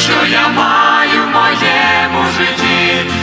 що я маю в моєму житті.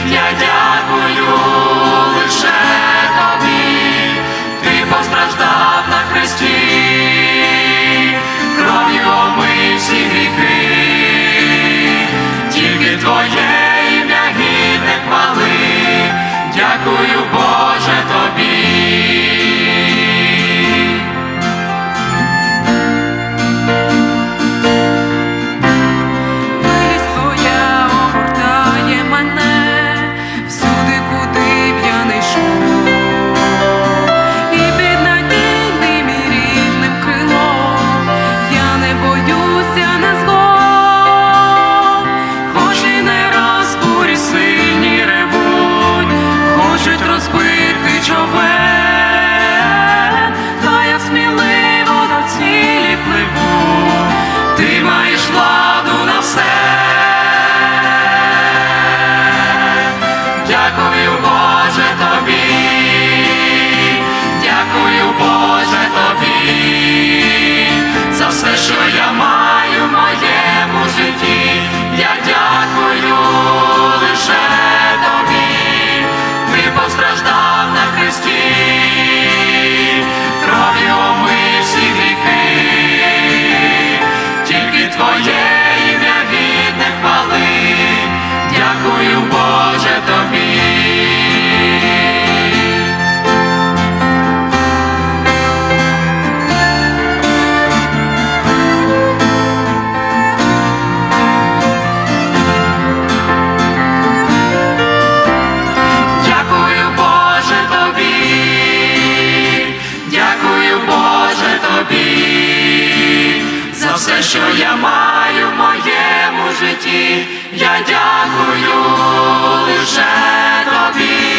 що я маю в моєму житті, я дякую лише тобі.